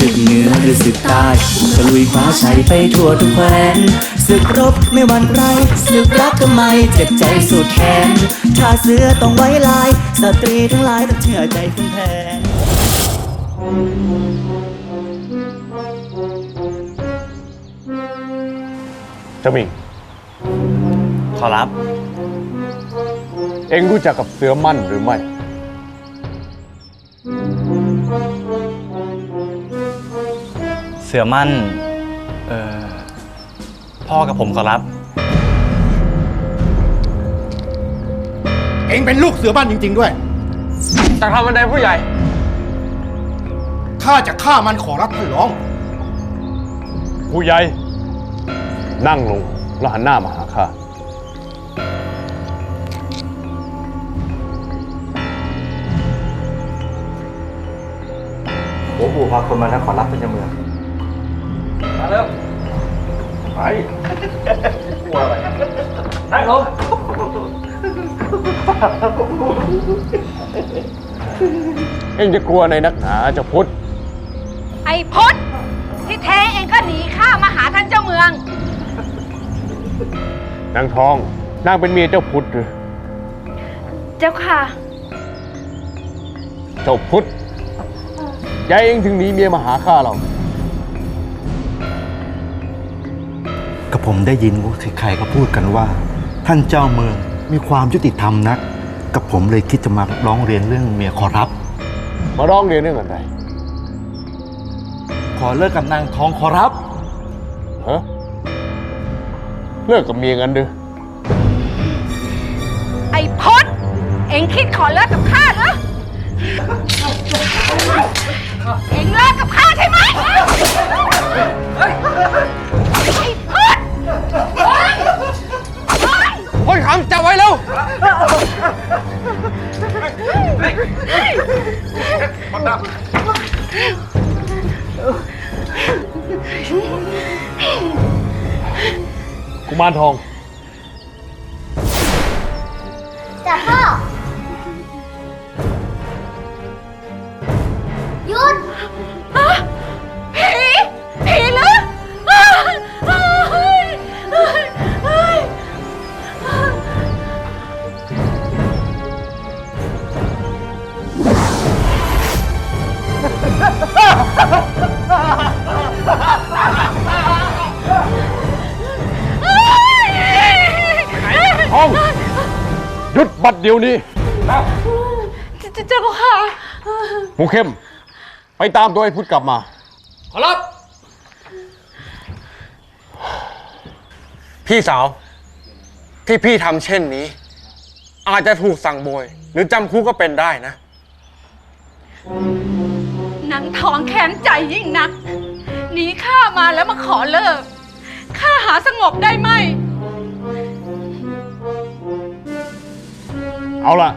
ศึกเหนือหรือศึกใต้ตะลุยคว้าชัยไปทั่วทุกแคว้นศึกรบไม่หวั่นไรศึกรักก็ไมเจ็บใจสุดแขนถ้าเสือต้องไว้ลาย สตรีทั้งหลายต้องเชื่อใจคุณแผนเจ้ามิงขอรับ เอ็งรู้จักกับเสือมั่นหรือไม่ เสือมั่น เอ่อพ่อกับผมขอรับ เองเป็นลูกเสือบ้านจริง ๆ ด้วยแต่ทำบันไดผู้ใหญ่ ข้าจะฆ่ามันขอรับท่านร้อง ผู้ใหญ่ นั่งลงแล้วหันหน้ามาหาข้าผมปู่พาคนมานะขอรับเป็นเจ้าเมือง มาเร็วไปกลัวอะไรนั่งลงเอ็งจะกลัวในนักหนาเจ้าพุทธไอ้พดที่แท้เองก็หนีข้ามาหาท่านเจ้าเมือง นางทองนางเป็นเมียเจ้าพุทธหรือเจ้าค่ะ เจ้าพุทธยายเอ็งถึงหนีเมียมาหาข้าเรา ก็ผมได้ยินว่าใครๆก็พูดกันว่า ท่านเจ้าเมืองมีความยุติธรรมนัก กับผมเลยคิดจะมาร้องเรียนเรื่องเมียขอรับ มาร้องเรียนเรื่องอะไร ขอเลิกกับนางทองขอรับฮะเลิกกับเมียงั้นหรือไอ้พดเองคิดขอเลิกกับข้าเหรอเองเลิกกับข้าใช่ไหม โอ้ยคำจับไว้แล้วกุมารทอง บัดเดี๋ยวนี้เจ้าค่ะหมูเข้ม ไปตามตัวไอ้พุทธกลับมา ขอรับ พี่สาว ที่พี่ทำเช่นนี้ อาจจะถูกสั่งโบยหรือจำคุกก็เป็นได้นะนางทองแค้นใจยิ่งนักหนีข้ามาแล้วมาขอเลิกข้าหาสงบได้ไหม เอาล่ะ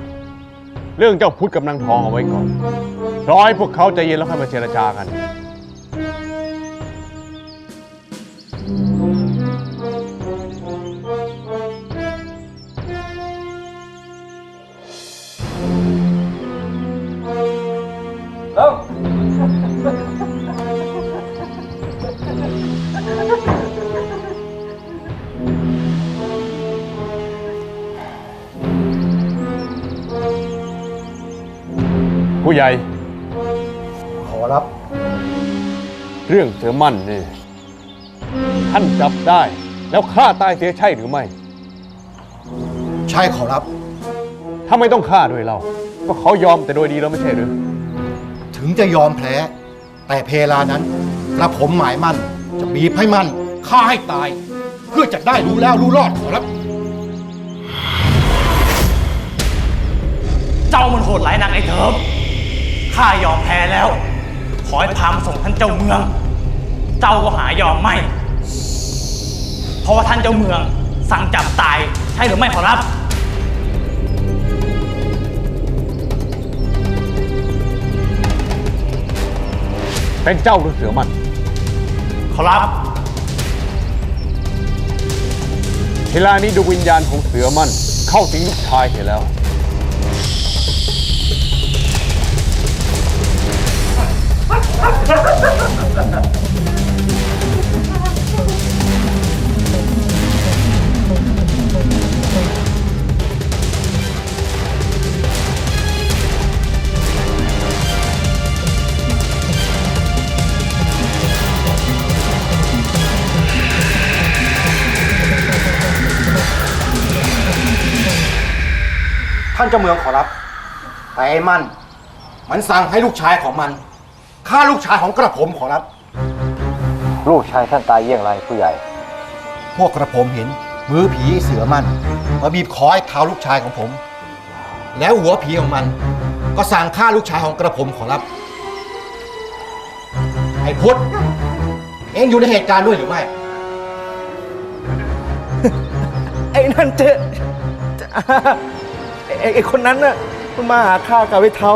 เรื่องเจ้าพุทธกับนางทองเอาไว้ก่อนรอให้พวกเขาใจเย็นแล้วค่อยมาเจรจากัน ผู้ใหญ่ ขอรับ เรื่องเสือมั่นนี่ ท่านจับได้ แล้วฆ่าตายเสียใช่หรือไม่ ใช่ขอรับ ถ้าไม่ต้องฆ่าด้วยเรา ก็เขายอมแต่โดยดีแล้วไม่ใช่หรือ ถึงจะยอมแพ้ แต่เพลานั้นกระผมหมายมั่น จะบีบให้มันฆ่าให้ตาย เพื่อจะได้รู้แล้วรู้รอดขอรับเจ้ามันโหดร้ายนักไอ้เถิบ ข้ายอมแพ้แล้ว ขอให้พามาส่งท่านเจ้าเมือง เจ้าก็หายอมไม่ เพราะว่าท่านเจ้าเมือง สั่งจับตายใช่หรือไม่ขอรับ เป็นเจ้าหรือเสือมั่นขอรับเวลานี้ดวงวิญญาณของเสือมั่นเข้าสิงลูกชายเสียแล้วานเจ้าเมืองขอรับ แต่ไอ้มัน มันสั่งให้ลูกชายของมันฆ่าลูกชายของกระผมขอรับ ลูกชายท่านตายเยี่ยงไรผู้ใหญ่ พวกกระผมเห็น มือผีเสือมันมาบีบคอให้เท้าลูกชายของผม แล้วหัวผีของมัน ก็สั่งฆ่าลูกชายของกระผมขอรับ ไอ้พุทธเองอยู่ในเหตุการณ์ด้วยหรือไม่ ไอ้นั่นเจ๊จ๊ะ ไอ้ไอ้ไอ้คนนั้นน่ะมันมาหาข้ากับไอ้เทา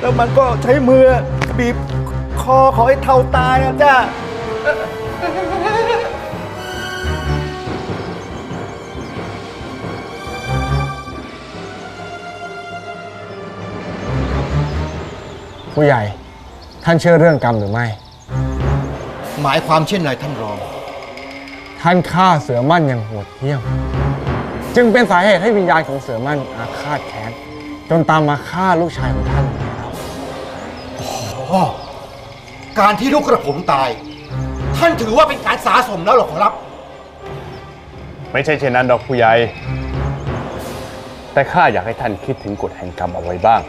แล้วมันก็ใช้มือบีบคอของไอ้เทาตายอะจ้าผู้ใหญ่ท่านเชื่อเรื่องกรรมหรือไม่ หมายความเช่นไรท่านรอง ท่านฆ่าเสือมั่นอย่างโหดเหี้ยม จึงเป็นสาเหตุให้วิญญาณของเสือมั่นอาฆาตแค้นจนตามมาฆ่าลูกชายของท่านแล้วอ๋อการที่ลูกกระผมตาย ท่านถือว่าเป็นการสาสมแล้วเหรอขอรับ ไม่ใช่เช่นนั้นดอกผู้ใหญ่ แต่ข้าอยากให้ท่านคิดถึงกฎแห่งกรรมเอาไว้บ้าง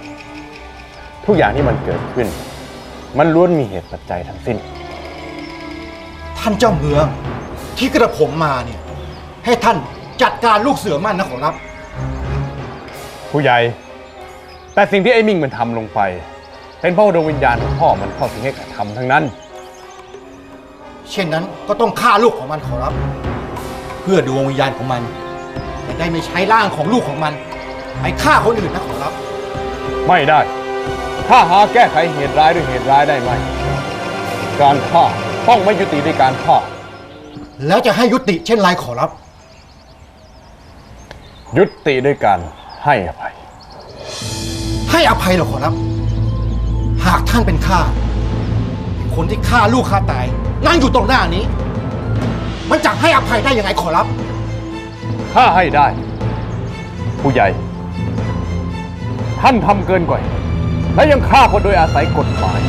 ทุกอย่างที่มันเกิดขึ้น มันล้วนมีเหตุปัจจัยทั้งสิ้น ท่านเจ้าเมืองที่กระผมมาเนี่ย ให้ท่าน จัดการลูกเสือมั่นนะขอรับ ผู้ใหญ่ แต่สิ่งที่ไอ้มิ่งมันทำลงไป เป็นเพราะดวงวิญญาณของพ่อมันเข้าสิงให้กระทำทั้งนั้น เช่นนั้นก็ต้องฆ่าลูกของมันขอรับ เพื่อดวงวิญญาณของมันจะได้ไม่ใช้ร่างของลูกของมันไปฆ่าคนอื่นนะขอรับ ไม่ได้ ถ้าหาแก้ไขเหตุร้ายด้วยเหตุร้ายได้ไหม การฆ่าต้องไม่ยุติด้วยการฆ่า แล้วจะให้ยุติเช่นไรขอรับ ยุติด้วยการให้อภัย ให้อภัยเหรอขอรับ หากท่านเป็นข้าคนที่ฆ่าลูกฆ่าตาย นั่งอยู่ตรงหน้านี้ มันจะให้อภัยได้ยังไงขอรับถ้าให้ได้ ผู้ใหญ่ ท่านทำเกินกว่าเหตุและยังฆ่าคนโดยอาศัยกฎหมาย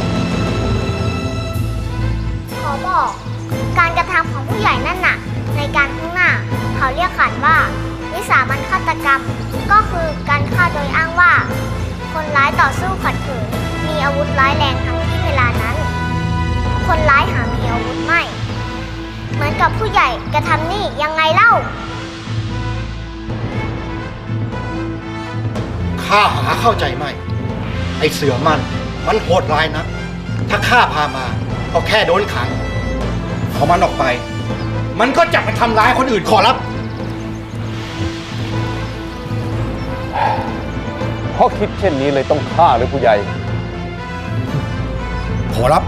ขอบอก การกระทำของผู้ใหญ่นั่นน่ะ ในการข้างหน้า เขาเรียกขานว่า วิสามันฆาตกรรม ก็คือการฆ่าโดยอ้างว่า คนร้ายต่อสู้ขัดขืนมีอาวุธร้ายแรงทั้งที่เวลานั้น คนร้ายหามีอาวุธไม่ เหมือนกับผู้ใหญ่กระทำนี่ยังไงเล่า ข้าหาเข้าใจไหม ไอเสือมัน มันโหดร้ายนะ ถ้าข้าพามาก็แค่โดนขังเอมันออกไป มันก็จะไปทำร้ายคนอื่นขอรับ ราะคิดเช่นนี้เลยต้องฆ่าหรือผู้ใหญ่ ขอรับ